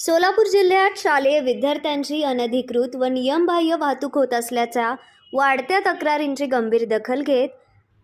सोलापूर जिल्ह्यात शालेय विद्यार्थ्यांची अनधिकृत व नियमबाह्य वाहतूक होत असल्याच्या वाढत्या तक्रारींची गंभीर दखल घेत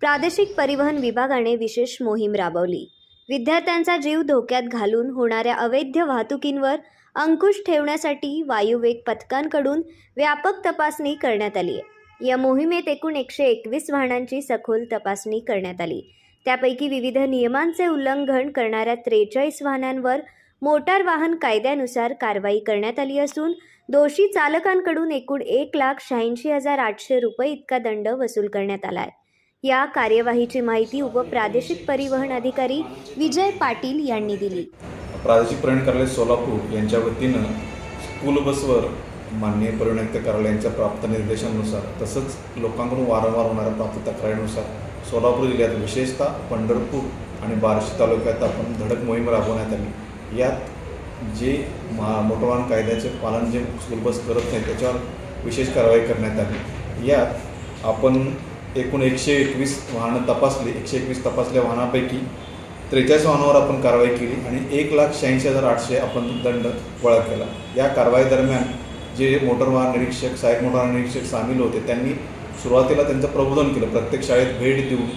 प्रादेशिक परिवहन विभागाने विशेष मोहीम राबवली. विद्यार्थ्यांचा जीव धोक्यात घालून होणाऱ्या अवैध वाहतुकींवर अंकुश ठेवण्यासाठी वायुवेग पथकांकडून व्यापक तपासणी करण्यात आली आहे या मोहिमेत एकूण एकशे एकवीस वाहनांची सखोल तपासणी करण्यात आली. त्यापैकी विविध नियमांचे उल्लंघन करणाऱ्या त्रेचाळीस वाहनांवर मोटार वाहन कायद्यानुसार कारवाई करण्यात आली असून दोषी चालकांकडून एकूण एक लाख शहाऐंशी हजार आठशे रुपये इतका दंड वसूल करण्यात आला आहे या कार्यवाहीची माहिती उपप्रादेशिक परिवहन अधिकारी विजय पाटील यांनी दिली. प्रादेशिक परिवहन कार्यालय सोलापूर यांच्या वतीनं स्कूल बसवर माननीय परिवहन आयुक्त कार्यालयांच्या प्राप्त निर्देशानुसार तसंच लोकांकडून वारंवार होणाऱ्या प्राप्त तक्रारीनुसार सोलापूर जिल्ह्यात विशेषतः पंढरपूर आणि बार्शी तालुक्यात आपण धडक मोहीम राबवण्यात आली. यात जे महा मोटर वाहन कायद्याचे पालन जे स्कूल बस करत नाही त्याच्यावर विशेष कारवाई करण्यात आली. यात आपण एकूण एकशे एकवीस वाहनं तपासली एकशे एकवीस तपासल्या वाहनापैकी त्रेचाळीस वाहनावर आपण कारवाई केली आणि एक लाख शहाऐंशी हजार आठशे आपण दंड गोळा केला. या कारवाई दरम्यान जे मोटर वाहन निरीक्षक सहाय्यक मोटर वाहन निरीक्षक सामील होते त्यांनी सुरुवातीला त्यांचं प्रबोधन केलं. प्रत्येक शाळेत भेट देऊन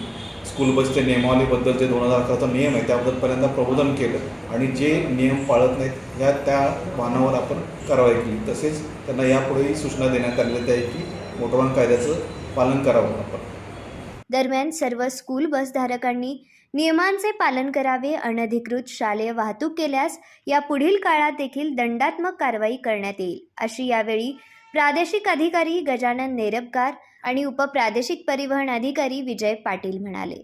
स्कूल बसच्या नियमावलीबद्दल जे दोन हजार अकराचा नियम आहे त्याबद्दल पहिल्यांदा प्रबोधन केलं आणि जे नियम पाळत नाहीत ह्या त्या वाहनावर आपण कारवाई केली. तसेच त्यांना यापुढेही सूचना देण्यात आलेल्या आहे की मोटर कायद्याचं पालन करावं आपण. दरम्यान सर्व स्कूल बसधारकांनी नियमांचे पालन करावे अनधिकृत शालेय वाहतूक केल्यास या पुढील काळात देखील दंडात्मक कारवाई करण्यात येईल. अशी यावेळी प्रादेशिक अधिकारी गजानन नेरबकार आणि उपप्रादेशिक परिवहन अधिकारी विजय पाटील म्हणाले.